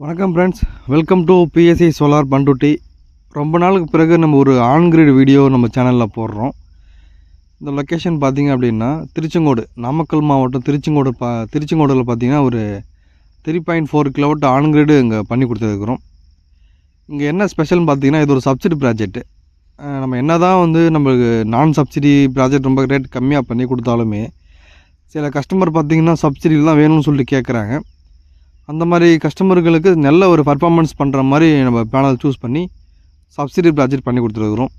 வணக்கம் friends welcome to BSC solar Panruti ரொம்ப நாளுக்கு பிறகு நம்ம ஒரு ஆன்கிரிட் வீடியோ நம்ம சேனலில் போடுறோம். இந்த லொக்கேஷன் பார்த்தீங்க அப்படின்னா திருச்செங்கோடு நாமக்கல் மாவட்டம் திருச்செங்கோடு பா திருச்செங்கோடில் பார்த்திங்கன்னா ஒரு three point four kilowatt on grid இங்கே பண்ணி கொடுத்துருக்குறோம். இங்கே என்ன ஸ்பெஷல்னு பார்த்திங்கன்னா இது ஒரு சப்சிடி ப்ராஜெக்ட்டு நம்ம என்ன தான் வந்து நம்மளுக்கு நான் சப்சிடி ப்ராஜெக்ட் ரொம்ப ரேட் கம்மியாக பண்ணி கொடுத்தாலுமே சில கஸ்டமர் பார்த்தீங்கன்னா சப்சிடிலாம் வேணும்னு சொல்லிட்டு கேட்குறாங்க அந்த மாதிரி கஸ்டமர்களுக்கு நல்ல ஒரு பர்ஃபார்மன்ஸ் பண்ணுற மாதிரி நம்ம பேனல் சூஸ் பண்ணி சப்சிடி ப்ராஜெக்ட் பண்ணி கொடுத்துருக்குறோம்.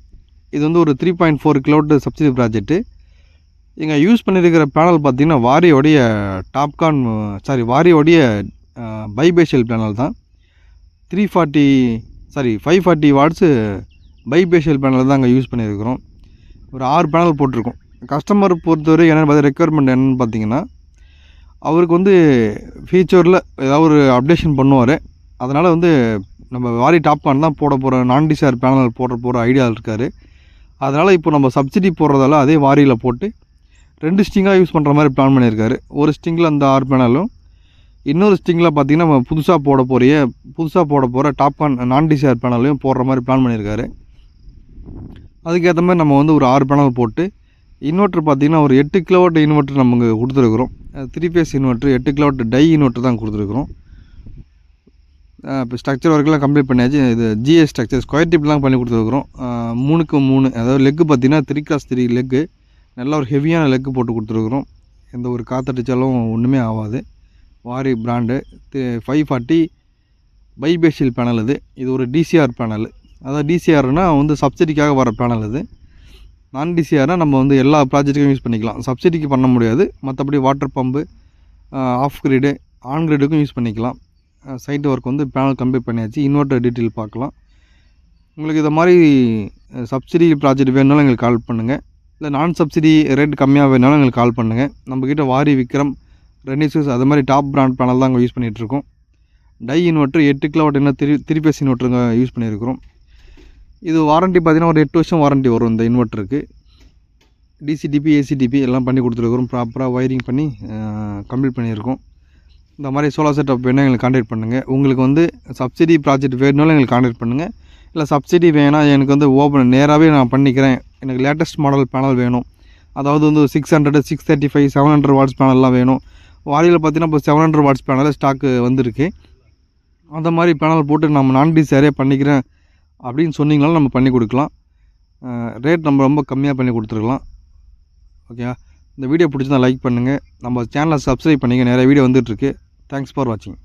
இது வந்து ஒரு three point four kilowatt subsidy project இங்கே யூஸ் பண்ணியிருக்கிற பேனல் பார்த்திங்கன்னா வாரியோடைய டாப்கான் சாரி வாரியோடைய பைபேஷியல் பேனல் தான். Three forty sorry five forty watts bifacial panel தான் அங்கே யூஸ் பண்ணியிருக்கிறோம் ஒரு ஆறு பேனல் போட்டிருக்கோம். கஸ்டமர் பொறுத்தவரை என்னென்னு பார்த்து ரெக்குயர்மெண்ட் என்னென்னு பார்த்தீங்கன்னா அவருக்கு வந்து ஃபியூச்சரில் ஏதாவது ஒரு அப்டேஷன் பண்ணுவார். அதனால் வந்து நம்ம வாரி டாப் தான் போட போகிற நான் சார் பேனல் போட போகிற ஐடியா இருக்கார். அதனால் இப்போ நம்ம சப்சிடி போடுறதால அதே வாரியில் போட்டு ரெண்டு ஸ்டிங்காக யூஸ் பண்ணுற மாதிரி பிளான் பண்ணியிருக்காரு ஒரு ஸ்டிங்கில் அந்த ஆறு பேனலும் இன்னொரு ஸ்டிங்கில் பார்த்திங்கன்னா நம்ம புதுசாக போட போகிற புதுசாக போட போகிற டாப் கான் நான் பேனலையும் போடுற மாதிரி பிளான் பண்ணியிருக்காரு அதுக்கேற்ற மாதிரி நம்ம வந்து ஒரு ஆறு பேனல் போட்டு இன்வெர்ட்ரு பார்த்திங்கன்னா ஒரு எட்டு கிலோவாட் இன்வெர்ட்ரு நமக்கு கொடுத்துருக்குறோம். த்ரீ ஃபேஸ் இன்வெர்ட்ரு எட்டு கிலோவாட் டை இன்வெர்ட்ரு தான் கொடுத்துருக்குறோம். இப்போ ஸ்ட்ரக்சர் ஒர்க்கெலாம் கம்ப்ளீட் பண்ணியாச்சு. இது ஜிஎஸ் ஸ்ட்ரக்சர் ஸ்கொயர் டிப்லாம் பண்ணி கொடுத்துருக்குறோம். மூணுக்கு மூணு அதாவது லெக்கு பார்த்திங்கன்னா த்ரீ கிளாஸ் த்ரீ லெக்கு நல்ல ஒரு ஹெவியான லெக்கு போட்டு கொடுத்துருக்குறோம். எந்த ஒரு காற்றடிச்சாலும் ஒன்றுமே ஆகாது Waaree brand five forty bifacial panel இது. இது ஒரு டிசிஆர் பேனல் அதாவது டிசிஆர்னால் வந்து சப்சிடிக்காக வர பேனல் இது. நான் டிசிஆர்னால் நம்ம வந்து எல்லா ப்ராஜெக்ட்டுக்கும் யூஸ் பண்ணிக்கலாம். சப்சிடிக்கு பண்ண முடியாது. மற்றபடி water pump off grid on கிரிடுக்கும் use பண்ணிக்கலாம். சைட் ஒர்க் வந்து பேனல் கம்ப்ளீட் பண்ணியாச்சு. இன்வெர்ட்டர் டீட்டெயில் பார்க்கலாம். உங்களுக்கு இதை மாதிரி சப்சிடி ப்ராஜெக்ட் வேணுனாலும் எங்களுக்கு கால் பண்ணுங்கள் இல்லை நான் சப்சிடி ரேட் கம்மியாக வேணாலும் எங்களுக்கு கால் பண்ணுங்கள் நம்மக்கிட்ட வாரி விக்ரம் ரெனிசூஸ் அது மாதிரி டாப் பிராண்ட் பேனல் தான் அங்கே யூஸ் பண்ணிகிட்ருக்கோம் டை இன்வெர்ட்ரு எட்டு கிலோவாட் என்ன திரு திருப்பேஸ் இன்வெர்ட்ருங்க யூஸ் பண்ணியிருக்கிறோம். இது வாரண்ட்டி பார்த்தீங்கன்னா ஒரு எட்டு வருஷம் வாரண்ட்டி வரும் இந்த இன்வெர்ட்டருக்கு. டிசிடிபி ஏசிடிபி எல்லாம் பண்ணி கொடுத்துருக்குறோம். ப்ராப்பராக ஒயரிங் பண்ணி கம்ப்ளீட் பண்ணியிருக்கோம். இந்த மாதிரி சோலார் செட்டப் வேணும் எங்களுக்கு கான்டாக்ட் பண்ணுங்கள் உங்களுக்கு வந்து சப்சிடி ப்ராஜெக்ட் வேணும்னாலும் எங்களுக்கு கான்டாக்ட் பண்ணுங்கள் இல்லை சப்சிடி வேணால் எனக்கு வந்து ஓப்பன் நேராகவே நான் பண்ணிக்கிறேன். எனக்கு லேட்டஸ்ட் மாடல் பேனல் வேணும். அதாவது வந்து six hundred six thirty five seven hundred watts பேனல்லாம் வேணும். வாரியில் பார்த்தீங்கன்னா இப்போ seven hundred watts panel stock வந்திருக்கு. அந்த மாதிரி பேனல் போட்டு நம்ம நான் டிசைரே பண்ணிக்கிறேன். அப்படின்னு சொன்னீங்கனாலும் நம்ம பண்ணி கொடுக்கலாம். ரேட் நம்ம ரொம்ப கம்மியாக பண்ணி கொடுத்துருக்கலாம். ஓகே இந்த வீடியோ பிடிச்சிருந்தா லைக் பண்ணுங்கள் நம்ம சேனலை சப்ஸ்கிரைப் பண்ணிங்க நிறைய வீடியோ வந்துட்டுருக்கு தேங்க்ஸ் ஃபார் வாட்சிங்